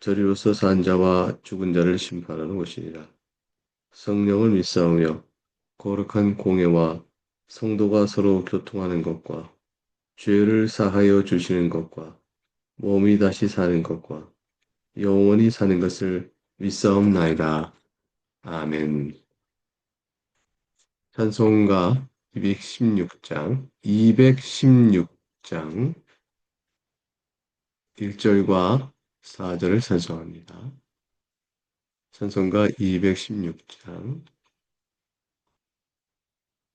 저리로서 산 자와 죽은 자를 심판하는 것이니라. 성령을 믿사오며 거룩한 공예와 성도가 서로 교통하는 것과 죄를 사하여 주시는 것과 몸이 다시 사는 것과 영원히 사는 것을 믿사옵나이다. 아멘. 찬송가 216장, 216장 1절과 4절을 찬송합니다. 찬송가 216장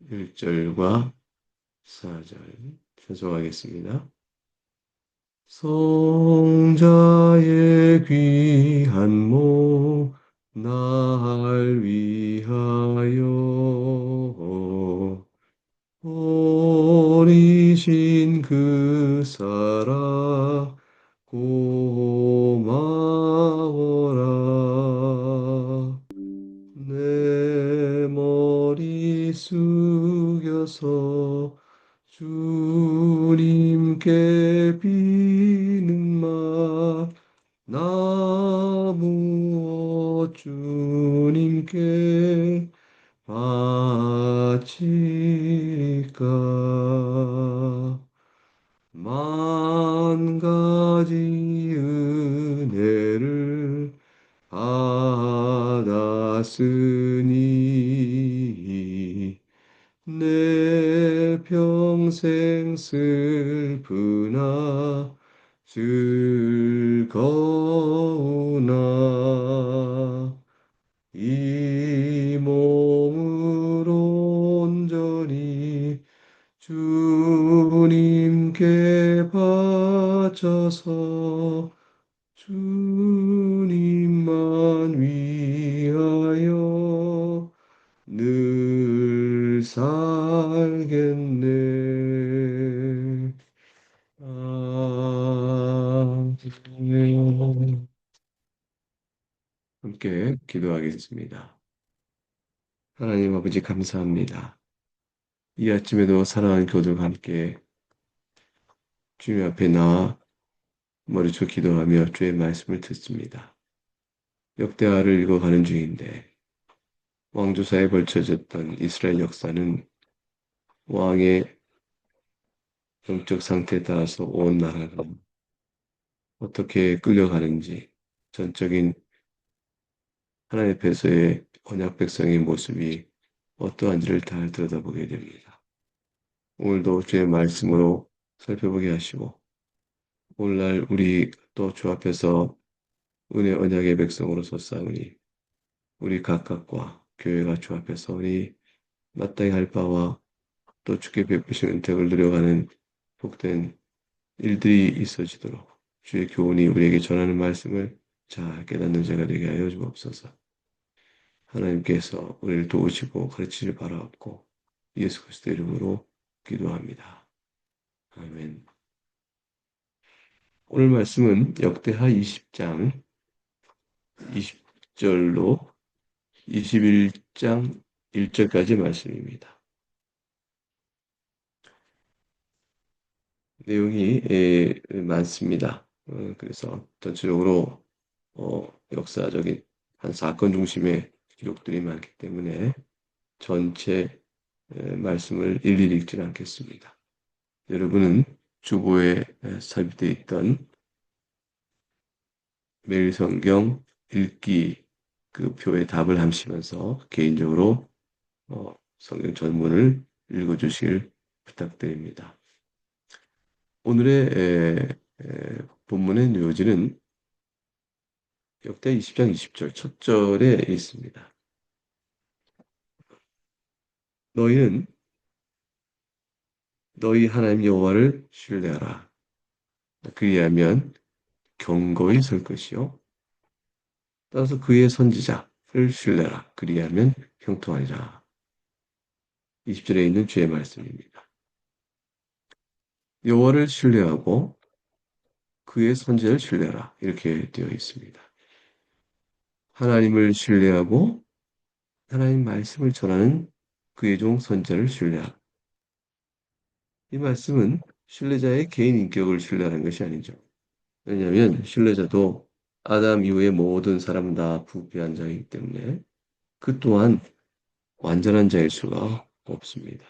1절과 4절 찬송하겠습니다. 성자의 귀한 몸, 날 내 평생 슬프나 즐거우나 이 몸으로 온전히 주님께 바쳐서 살겠네. 아멘. 함께 기도하겠습니다. 하나님 아버지 감사합니다. 이 아침에도 사랑하는 교들과 함께 주님 앞에 나와 머리쳐 기도하며 주의 말씀을 듣습니다. 역대하를 읽어가는 중인데 왕조사에 걸쳐졌던 이스라엘 역사는 왕의 영적 상태에 따라서 온 나라가 어떻게 끌려가는지 전적인 하나님 앞에서의 언약 백성의 모습이 어떠한지를 잘 들여다보게 됩니다. 오늘도 주의 말씀으로 살펴보게 하시고 오늘날 우리 또 주 앞에서 은혜 언약의 백성으로 서 싸우니 우리 각각과 교회가 주 앞에서 우리 마땅히 할 바와 또 주께 베푸신 은택을 누려가는 복된 일들이 있어지도록 주의 교훈이 우리에게 전하는 말씀을 잘 깨닫는 자가 되게 하여 주옵소서. 하나님께서 우리를 도우시고 가르치를 바라옵고 예수 그리스도 이름으로 기도합니다. 아멘. 오늘 말씀은 역대하 20장 20절로 21장 1절까지 말씀입니다. 내용이 에, 많습니다. 어, 그래서 전체적으로 어, 역사적인 한 사건 중심의 기록들이 많기 때문에 전체 에, 말씀을 일일이 읽지는 않겠습니다. 여러분은 주보에 삽입되어 있던 매일 성경 읽기 그 표에 답을 하시면서 개인적으로 어, 성경 전문을 읽어주시길 부탁드립니다. 오늘의 에, 에, 본문의 요지는 역대 20장 20절 첫 절에 있습니다. 너희는 너희 하나님 여호와를 신뢰하라. 그리하면 경고히 설 것이요 따라서 그의 선지자를 신뢰라. 그리하면 형통하리라. 20절에 있는 주의 말씀입니다. 여호와를 신뢰하고 그의 선지자를 신뢰하라. 이렇게 되어 있습니다. 하나님을 신뢰하고 하나님 말씀을 전하는 그의 종 선지자를 신뢰하라. 이 말씀은 신뢰자의 개인 인격을 신뢰하는 것이 아니죠. 왜냐하면 신뢰자도 아담 이후의 모든 사람은 다 부패한 자이기 때문에 그 또한 완전한 자일 수가 없습니다.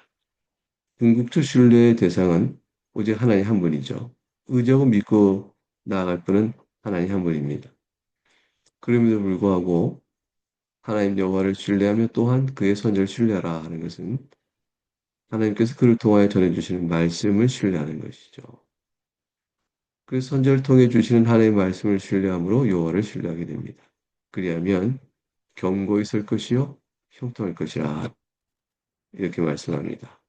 궁극적 신뢰의 대상은 오직 하나님 한 분이죠. 의지하고 믿고 나아갈 분은 하나님 한 분입니다. 그럼에도 불구하고 하나님 여호와를 신뢰하며 또한 그의 선지를 신뢰하라 하는 것은 하나님께서 그를 통하여 전해주시는 말씀을 신뢰하는 것이죠. 그 선지를 통해 주시는 하나님의 말씀을 신뢰함으로 여호와를 신뢰하게 됩니다. 그리하면 경고히 설 것이요 형통할 것이라 이렇게 말씀합니다.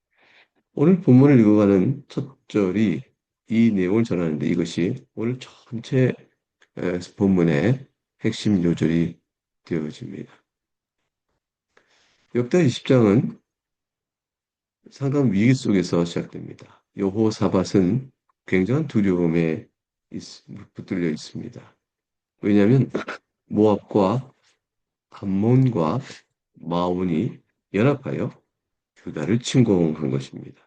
오늘 본문을 읽어가는 첫 절이 이 내용을 전하는데 이것이 오늘 전체 본문의 핵심 요절이 되어집니다. 역대 20장은 상당 위기 속에서 시작됩니다. 여호사밧은 굉장한 두려움에 붙들려 있습니다. 왜냐하면 모압과 암몬과 마온이 연합하여 유다를 침공한 것입니다.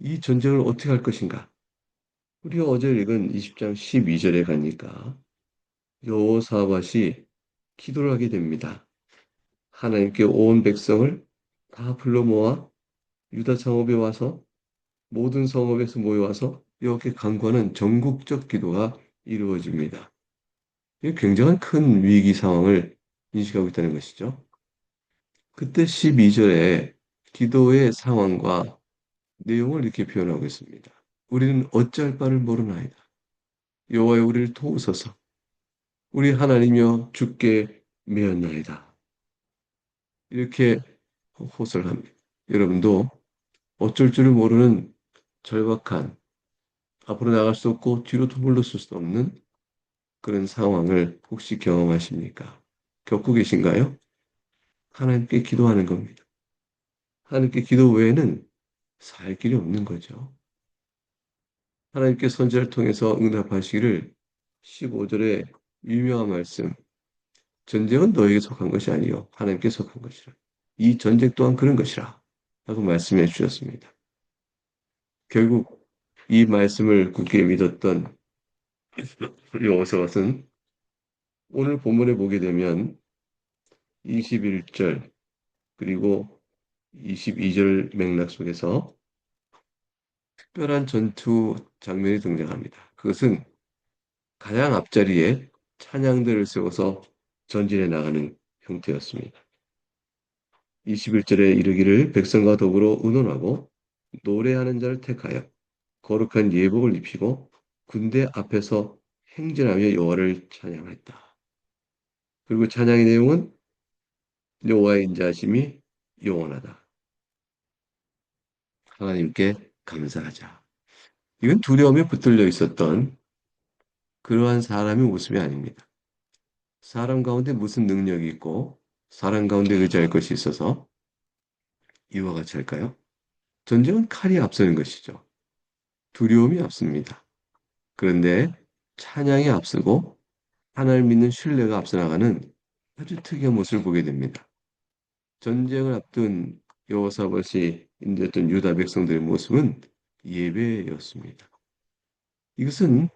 이 전쟁을 어떻게 할 것인가? 우리가 어제 읽은 20장 12절에 가니까 여호사밧이 기도를 하게 됩니다. 하나님께 온 백성을 다 불러 모아 유다 성읍에 와서 모든 성읍에서 모여와서 이렇게 간구하는 전국적 기도가 이루어집니다. 굉장한 큰 위기 상황을 인식하고 있다는 것이죠. 그때 12절에 기도의 상황과 내용을 이렇게 표현하고 있습니다. 우리는 어찌할 바를 모르나이다. 여호와여 우리를 도우소서. 우리 하나님여 주께 매었나이다. 이렇게 호설합니다. 여러분도 어쩔 줄을 모르는 절박한 앞으로 나갈 수 없고 뒤로도 물러설 수 없는 그런 상황을 혹시 경험하십니까? 겪고 계신가요? 하나님께 기도하는 겁니다. 하나님께 기도 외에는 살 길이 없는 거죠. 하나님께 선지를 통해서 응답하시기를 15절에 유명한 말씀 전쟁은 너에게 속한 것이 아니요 하나님께 속한 것이라. 이 전쟁 또한 그런 것이라 라고 말씀해 주셨습니다. 결국 이 말씀을 굳게 믿었던 여호사밧은 오늘 본문에 보게 되면 21절 그리고 22절 맥락 속에서 특별한 전투 장면이 등장합니다. 그것은 가장 앞자리에 찬양들을 세워서 전진해 나가는 형태였습니다. 21절에 이르기를 백성과 더불어 의논하고 노래하는 자를 택하여 거룩한 예복을 입히고 군대 앞에서 행진하며 여호와를 찬양했다. 그리고 찬양의 내용은 여호와의 인자하심이 영원하다. 하나님께 감사하자. 이건 두려움에 붙들려 있었던 그러한 사람의 모습이 아닙니다. 사람 가운데 무슨 능력이 있고 사람 가운데 의지할 것이 있어서 이와 같이 할까요? 전쟁은 칼이 앞서는 것이죠. 두려움이 앞섭니다. 그런데 찬양이 앞서고 하나님 믿는 신뢰가 앞서 나가는 아주 특이한 모습을 보게 됩니다. 전쟁을 앞둔 여호사밧이 인도했던 유다 백성들의 모습은 예배였습니다. 이것은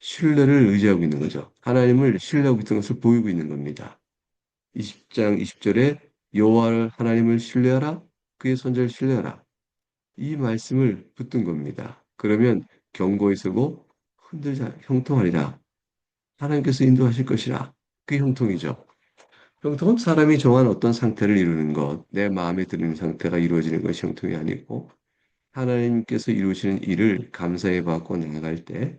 신뢰를 의지하고 있는 거죠. 하나님을 신뢰하고 있던 것을 보이고 있는 겁니다. 20장 20절에 여호와를 하나님을 신뢰하라 그의 선자를 신뢰하라 이 말씀을 붙든 겁니다. 그러면 경고에 서고 흔들자 형통하리라 하나님께서 인도하실 것이라 그게 형통이죠. 형통은 사람이 정한 어떤 상태를 이루는 것, 내 마음에 드는 상태가 이루어지는 것이 형통이 아니고 하나님께서 이루시는 일을 감사해 받고 나아갈 때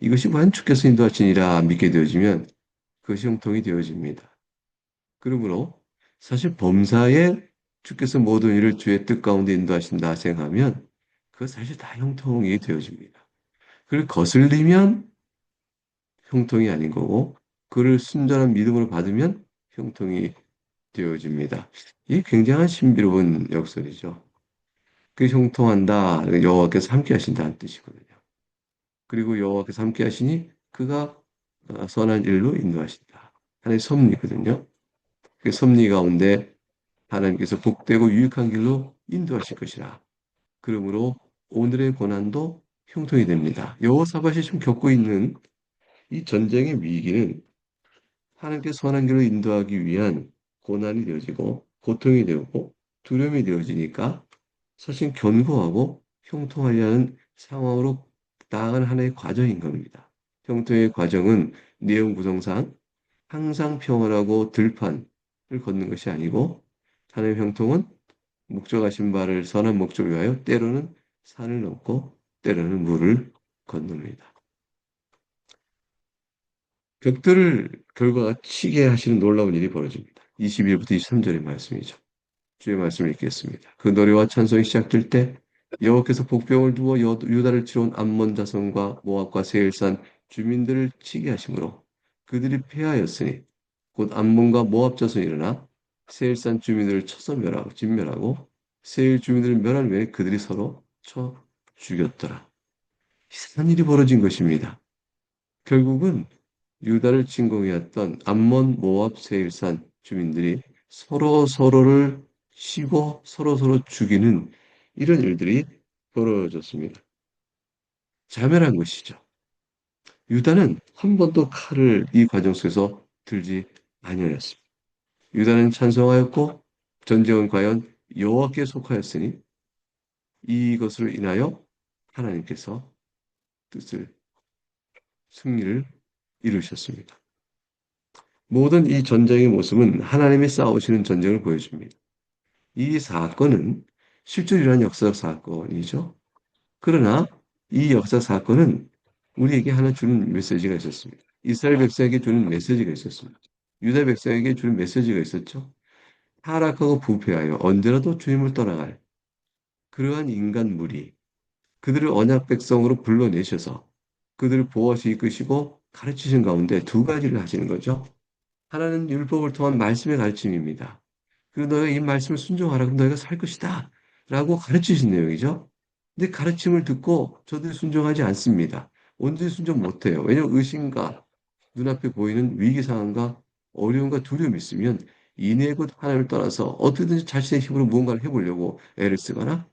이것이 완주께서 인도하시니라 믿게 되어지면 그것이 형통이 되어집니다. 그러므로 사실 범사에 주께서 모든 일을 주의 뜻 가운데 인도하신다 생각하면 그것 사실 다 형통이 되어집니다. 그걸 거슬리면 형통이 아닌 거고 그를 순전한 믿음으로 받으면 형통이 되어집니다. 이 굉장한 신비로운 역설이죠. 그 형통한다. 여호와께서 함께 하신다는 뜻이거든요. 그리고 여호와께서 함께 하시니 그가 어, 선한 일로 인도하신다. 하나의 섭리거든요. 그 섭리 가운데 하나님께서 복되고 유익한 길로 인도하실 것이라. 그러므로 오늘의 고난도 형통이 됩니다. 여호사밧이 지금 겪고 있는 이 전쟁의 위기는 하나님께 선한 길로 인도하기 위한 고난이 되어지고 고통이 되고 두려움이 되어지니까 사실 견고하고 형통하려는 상황으로 나아가는 하나의 과정인 겁니다. 형통의 과정은 내용 구성상 항상 평안하고 들판을 걷는 것이 아니고 하나님의 형통은 목적하신 바를 선한 목적을 위하여 때로는 산을 넘고 때로는 물을 건넙니다. 벽들을 결과가 치게 하시는 놀라운 일이 벌어집니다. 21부터 23절의 말씀이죠. 주의 말씀을 읽겠습니다. 그 노래와 찬송이 시작될 때 여호와께서 복병을 두어 유다를 치러온 암몬 자손과 모압과 세일산 주민들을 치게 하심으로 그들이 패하였으니 곧 암몬과 모압 자손이 일어나 세일산 주민들을 쳐서 멸하고 진멸하고 세일 주민들을 멸한 후에 그들이 서로 쳐 죽였더라. 이상한 일이 벌어진 것입니다. 결국은 유다를 진공해왔던 암몬, 모압, 세일산 주민들이 서로 서로를 치고 서로 서로 죽이는 이런 일들이 벌어졌습니다. 자멸한 것이죠. 유다는 한 번도 칼을 이 과정 속에서 들지 아니하였습니다. 유다는 찬송하였고 전쟁은 과연 여호와께 속하였으니 이것으로 인하여 하나님께서 뜻을 승리를 이루셨습니다. 모든 이 전쟁의 모습은 하나님이 싸우시는 전쟁을 보여줍니다. 이 사건은 일어난 역사적 사건이죠. 그러나 이 역사 사건은 우리에게 하나 주는 메시지가 있었습니다. 이스라엘 백성에게 주는 메시지가 있었습니다. 유다 백성에게 주는 메시지가 있었죠. 타락하고 부패하여 언제라도 주님을 떠나갈 그러한 인간 무리, 그들을 언약 백성으로 불러내셔서 그들을 보호하시 이끄시고 가르치신 가운데 두 가지를 하시는 거죠. 하나는 율법을 통한 말씀의 가르침입니다. 그리고 너희가 이 말씀을 순종하라. 그럼 너희가 살 것이다. 라고 가르치신 내용이죠. 근데 가르침을 듣고 저들이 순종하지 않습니다. 온전히 순종 못해요. 왜냐하면 의심과 눈앞에 보이는 위기 상황과 어려움과 두려움이 있으면 이내 곧 하나님을 떠나서 어떻게든지 자신의 힘으로 무언가를 해보려고 애를 쓰거나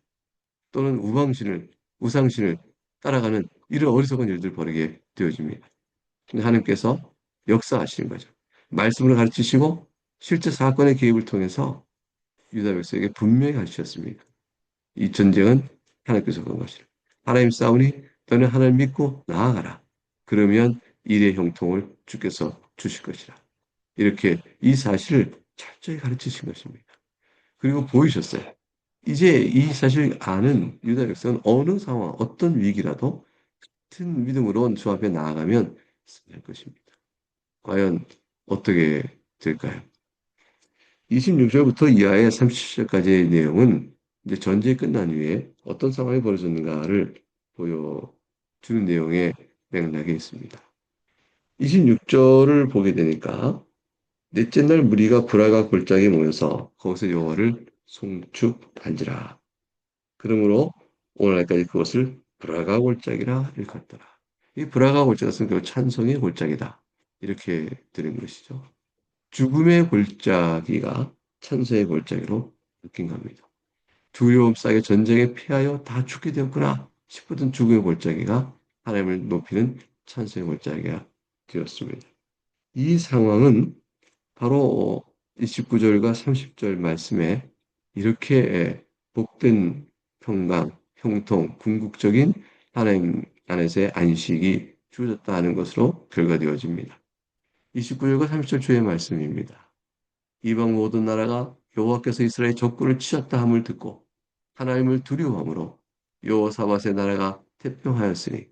또는 우방신을, 우상신을 따라가는 이런 어리석은 일들을 벌이게 되어집니다. 하나님께서 역사하시는 거죠. 말씀을 가르치시고 실제 사건의 개입을 통해서 유다 백성에게 분명히 가르치셨습니다. 이 전쟁은 하나님께서 그런 것이라. 하나님 싸우니 너는 하나님 믿고 나아가라. 그러면 일의 형통을 주께서 주실 것이라. 이렇게 이 사실을 철저히 가르치신 것입니다. 그리고 보이셨어요. 이제 이 사실을 아는 유다 백성은 어느 상황, 어떤 위기라도 같은 믿음으로 주 앞에 나아가면 될 것입니다. 과연 어떻게 될까요? 26절부터 이하의 37절까지의 내용은 이제 전쟁이 끝난 후에 어떤 상황이 벌어졌는가를 보여주는 내용의 맥락에 있습니다. 26절을 보게 되니까 넷째 날 무리가 브라가 골짜기에 모여서 거기서 여호와를 송축한지라. 그러므로 오늘날까지 그것을 브라가 골짜기라 일컫더라. 이 브라가 골짜기는 그 찬송의 골짜기다. 이렇게 들은 것이죠. 죽음의 골짜기가 찬송의 골짜기로 느낀 겁니다. 두려움 싸게 전쟁에 피하여 다 죽게 되었구나 싶었던 죽음의 골짜기가 하나님을 높이는 찬송의 골짜기가 되었습니다. 이 상황은 바로 29절과 30절 말씀에 이렇게 복된 평강, 형통, 궁극적인 하나님 안에서의 안식이 주어졌다는 것으로 결과되어집니다. 29절과 30절 주의 말씀입니다. 이방 모든 나라가 여호와께서 이스라엘 적군을 치셨다 함을 듣고 하나님을 두려워함으로 여호사밧의 나라가 태평하였으니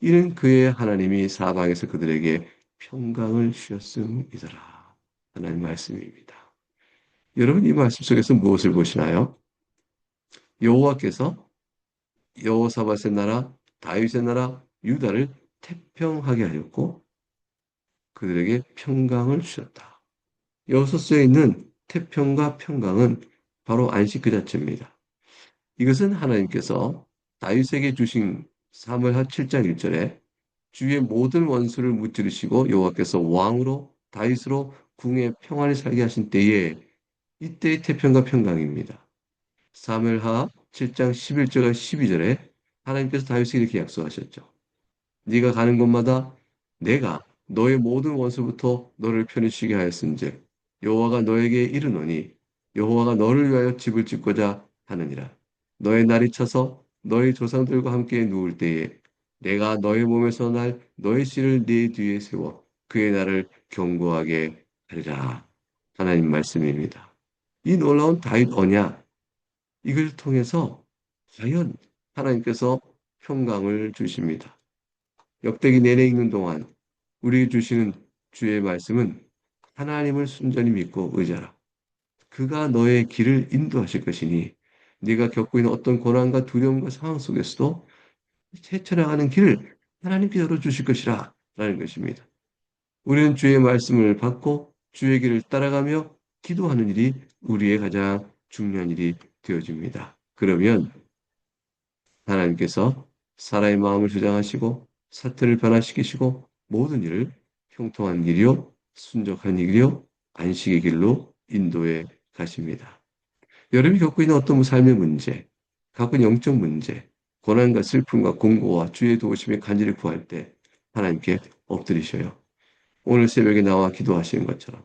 이는 그의 하나님이 사방에서 그들에게 평강을 주셨음이더라. 하나님 말씀입니다. 여러분 이 말씀 속에서 무엇을 보시나요? 여호와께서 여호사밧의 나라, 다윗의 나라, 유다를 태평하게 하였고 그들에게 평강을 주셨다. 쓰여 있는 태평과 평강은 바로 안식 그 자체입니다. 이것은 하나님께서 다윗에게 주신 사무엘하 7장 1절에 주의 모든 원수를 무찌르시고 여호와께서 왕으로 다윗으로 궁에 평안히 살게 하신 때에 이때의 태평과 평강입니다. 사무엘하 7장 11절과 12절에 하나님께서 다윗에게 이렇게 약속하셨죠. 네가 가는 곳마다 내가 너의 모든 원수부터 너를 편히 쉬게 하였은즉 여호와가 너에게 이르노니 여호와가 너를 위하여 집을 짓고자 하느니라. 너의 날이 차서 너의 조상들과 함께 누울 때에 내가 너의 몸에서 날 너의 씨를 네 뒤에 세워 그의 날을 경고하게 하리라. 하나님 말씀입니다. 이 놀라운 다윗 언약 이걸 통해서 과연 하나님께서 평강을 주십니다. 역대기 내내 읽는 동안 우리에게 주시는 주의 말씀은 하나님을 순전히 믿고 의지하라. 그가 너의 길을 인도하실 것이니 네가 겪고 있는 어떤 고난과 두려움과 상황 속에서도 헤쳐나가는 길을 하나님께 열어주실 것이라 라는 것입니다. 우리는 주의 말씀을 받고 주의 길을 따라가며 기도하는 일이 우리의 가장 중요한 일이 되어집니다. 그러면 하나님께서 사람의 마음을 주장하시고 사태를 변화시키시고 모든 일을 형통한 길이요 순적한 길이요 안식의 길로 인도해 가십니다. 여러분이 겪고 있는 어떤 삶의 문제, 갖고 영적 문제, 고난과 슬픔과 공고와 주의 도우심에 간절히 구할 때 하나님께 엎드리셔요. 오늘 새벽에 나와 기도하시는 것처럼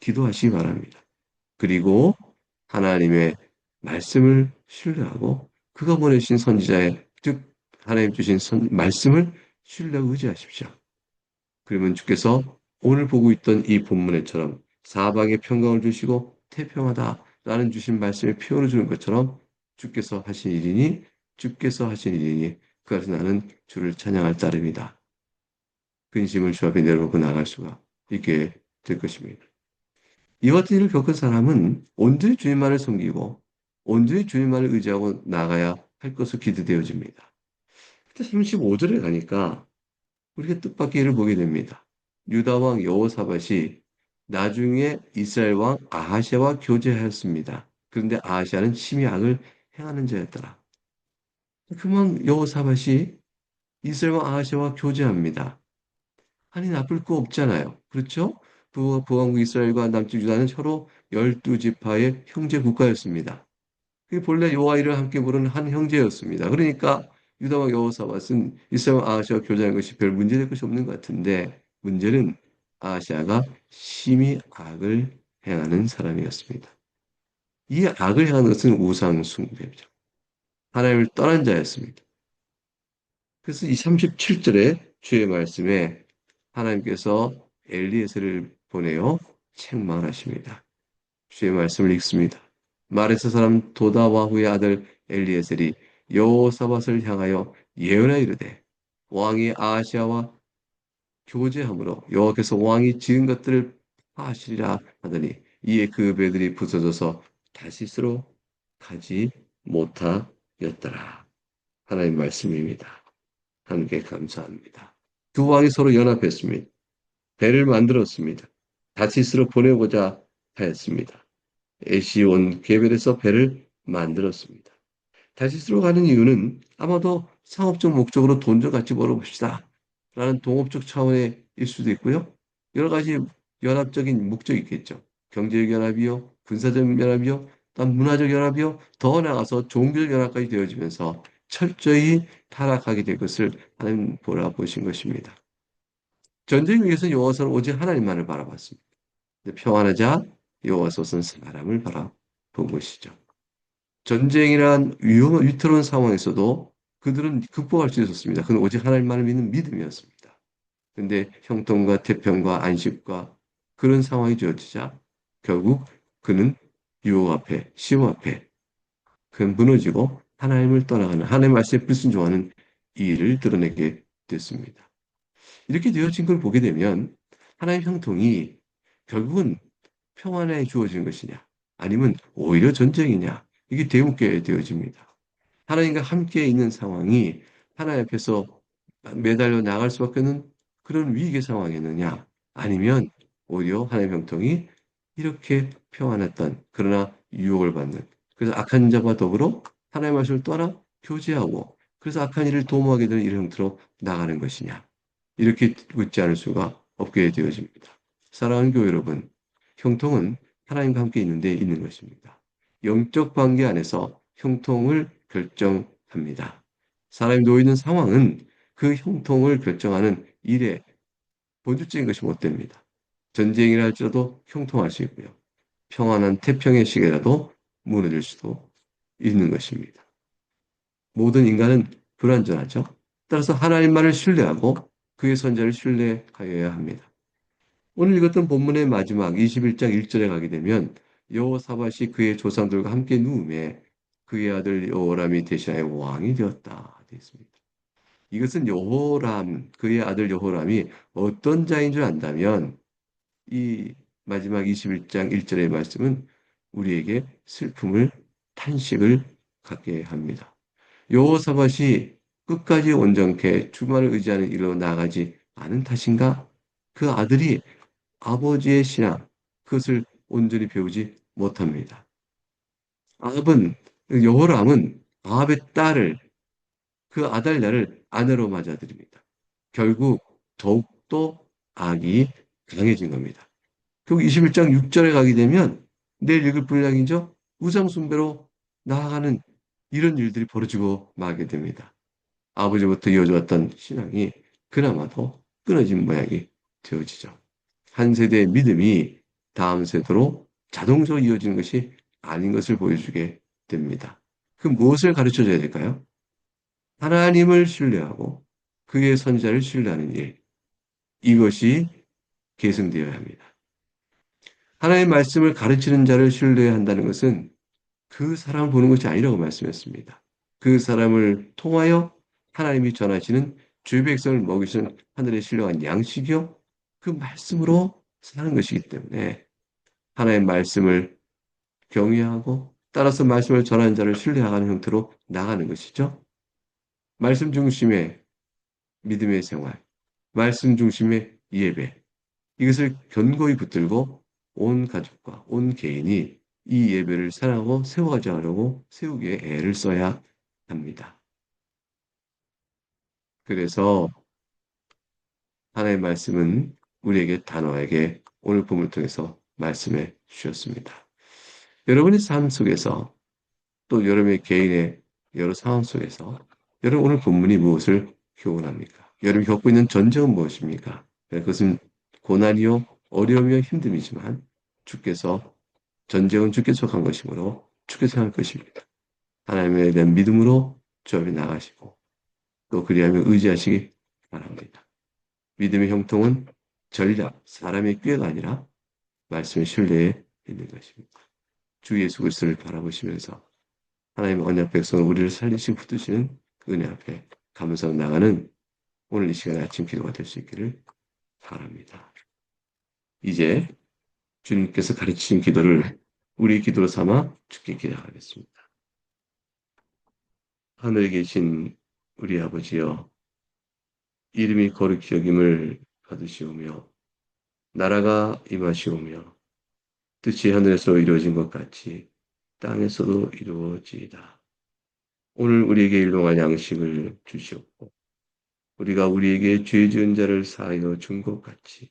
기도하시기 바랍니다. 그리고 하나님의 말씀을 신뢰하고 그가 보내신 선지자의 즉 하나님 주신 선, 말씀을 신뢰하고 의지하십시오. 그러면 주께서 오늘 보고 있던 이 본문에처럼 사방에 평강을 주시고 태평하다라는 주신 말씀에 표현을 주는 것처럼 주께서 하신 일이니 주께서 하신 일이니 그것은 나는 주를 찬양할 따름이다. 근심을 주 앞에 내려놓고 나갈 수가 있게 될 것입니다. 이와 같은 일을 겪은 사람은 온전히 주님만을 섬기고 온전히 주님만을 의지하고 나가야 할 것으로 기대되어집니다. 35절에 가니까 우리가 뜻밖의 를 보게 됩니다. 유다 왕 여호사밧이 나중에 이스라엘 왕 아하시아와 교제하였습니다. 그런데 아하시아는 심히 악을 행하는 자였더라. 그만 여호사밧이 이스라엘 왕 아하시아와 교제합니다. 아니 나쁠 거 없잖아요. 그렇죠? 북왕국 이스라엘과 남쪽 유다는 서로 열두 지파의 형제 국가였습니다. 그게 본래 여호와를 함께 부르는 한 형제였습니다. 그러니까 유다와 여호사밧은 이스라엘 아하시아와 교제하는 것이 별 문제될 것이 없는 것 같은데 문제는 아하시아가 심히 악을 행하는 사람이었습니다. 이 악을 행하는 것은 우상 숭배죠. 하나님을 떠난 자였습니다. 그래서 이 37절에 주의 말씀에 하나님께서 엘리에스를 보내어 책망하십니다. 주의 말씀을 읽습니다. 마레스 사람 도다와후의 아들 엘리에셀이 여호사밧을 향하여 예언하 이르되 왕이 아시아와 교제함으로 여호와께서 왕이 지은 것들을 파하시리라 하더니 이에 그 배들이 부서져서 다시스로 가지 못하였더라. 하나님 말씀입니다. 하나님께 감사합니다. 두 왕이 서로 연합했습니다. 배를 만들었습니다. 다시스로 보내고자 하였습니다. 에시온 개별에서 배를 만들었습니다. 다시스로 가는 이유는 아마도 상업적 목적으로 돈좀 같이 벌어봅시다. 라는 동업적 차원의 일 수도 있고요. 여러 가지 연합적인 목적이 있겠죠. 경제적 연합이요, 군사적 연합이요, 또 문화적 연합이요, 더 나아가서 종교적 연합까지 되어지면서 철저히 타락하게 될 것을 하나님 보라 보신 것입니다. 전쟁 위에서 여호와서는 오직 하나님만을 바라봤습니다. 평안하자 여호와서는 사람을 바라본 것이죠. 전쟁이란 위험, 위태로운 상황에서도 그들은 극복할 수 있었습니다. 그는 오직 하나님만을 믿는 믿음이었습니다. 근데 형통과 태평과 안식과 그런 상황이 주어지자 결국 그는 유혹 앞에, 시험 앞에 그는 무너지고 하나님을 떠나가는 하나님 말씀에 불순종하는 이 일을 드러내게 됐습니다. 이렇게 되어진 걸 보게 되면 하나님 형통이 결국은 평안에 주어진 것이냐 아니면 오히려 전쟁이냐 이게 대묻게 되어집니다. 하나님과 함께 있는 상황이 하나님 앞에서 매달려 나갈 수밖에 없는 그런 위기의 상황이었느냐 아니면 오히려 하나님의 형통이 이렇게 평안했던 그러나 유혹을 받는 그래서 악한 자와 더불어 하나님의 말씀을 떠나 교제하고 그래서 악한 일을 도모하게 되는 이런 형태로 나가는 것이냐 이렇게 묻지 않을 수가 없게 되어집니다. 사랑하는 교회 여러분, 형통은 하나님과 함께 있는데 있는 것입니다. 영적 관계 안에서 형통을 결정합니다. 사람이 놓여 있는 상황은 그 형통을 결정하는 일에 본질적인 것이 못 됩니다. 전쟁이라 할지라도 형통할 수 있고요. 평안한 태평의 시계라도 무너질 수도 있는 것입니다. 모든 인간은 불완전하죠. 따라서 하나님만을 신뢰하고 그의 선자를 신뢰하여야 합니다. 오늘 읽었던 본문의 마지막 21장 1절에 가게 되면 여호사밧이 그의 조상들과 함께 누움에 그의 아들 여호람이 대신하여 왕이 되었다 되어 있습니다. 이것은 여호람 그의 아들 여호람이 어떤 자인 줄 안다면 이 마지막 21장 1절의 말씀은 우리에게 슬픔을 탄식을 갖게 합니다. 여호사밧이 끝까지 온전케 주만을 의지하는 일로 나가지 않은 탓인가? 그 아들이 아버지의 신앙, 그것을 온전히 배우지 못합니다. 아합은, 여호람은 아합의 딸을, 그 아달랴를 아내로 맞아들입니다. 결국 더욱더 악이 강해진 겁니다. 결국 21장 6절에 가게 되면 내일 읽을 분량이죠. 우상숭배로 나아가는 이런 일들이 벌어지고 마게 됩니다. 아버지부터 이어져왔던 신앙이 그나마도 끊어진 모양이 되어지죠. 한 세대의 믿음이 다음 세대로 자동적으로 이어지는 것이 아닌 것을 보여주게 됩니다. 그 무엇을 가르쳐 줘야 될까요? 하나님을 신뢰하고 그의 선자를 신뢰하는 일. 이것이 계승되어야 합니다. 하나님의 말씀을 가르치는 자를 신뢰해야 한다는 것은 그 사람을 보는 것이 아니라고 말씀했습니다. 그 사람을 통하여 하나님이 전하시는 주의 백성을 먹이시는 하늘의 신령한 양식이요 그 말씀으로 사는 것이기 때문에 하나님의 말씀을 경외하고 따라서 말씀을 전하는 자를 신뢰하는 형태로 나가는 것이죠. 말씀 중심의 믿음의 생활, 말씀 중심의 예배, 이것을 견고히 붙들고 온 가족과 온 개인이 이 예배를 사랑하고 세워가자고 세우기에 애를 써야 합니다. 그래서 하나님의 말씀은 우리에게 단호하게 오늘 본문을 통해서 말씀해 주셨습니다. 여러분의 삶 속에서 또 여러분의 개인의 여러 상황 속에서 여러분 오늘 본문이 무엇을 교훈합니까? 여러분이 겪고 있는 전쟁은 무엇입니까? 네, 그것은 고난이요 어려움이요 힘듦이지만 주께서 전쟁은 주께 속한 것이므로 주께서 할 것입니다. 하나님에 대한 믿음으로 주 앞에 나가시고 또 그리하며 의지하시기 바랍니다. 믿음의 형통은 전략, 사람의 꾀가 아니라 말씀의 신뢰에 있는 것입니다. 주 예수 그리스도를 바라보시면서 하나님의 언약 백성을 우리를 살리시고 붙드시는 그 은혜 앞에 감사로 나가는 오늘 이 시간에 아침 기도가 될 수 있기를 바랍니다. 이제 주님께서 가르치신 기도를 우리 기도로 삼아 주께 기도하겠습니다. 하늘에 계신 우리 아버지여 이름이 거룩히 여김을 받으시오며 나라가 임하시오며 뜻이 하늘에서 이루어진 것 같이 땅에서도 이루어지이다. 오늘 우리에게 일용할 양식을 주시옵고 우리가 우리에게 죄 지은 자를 사하여 준 것 같이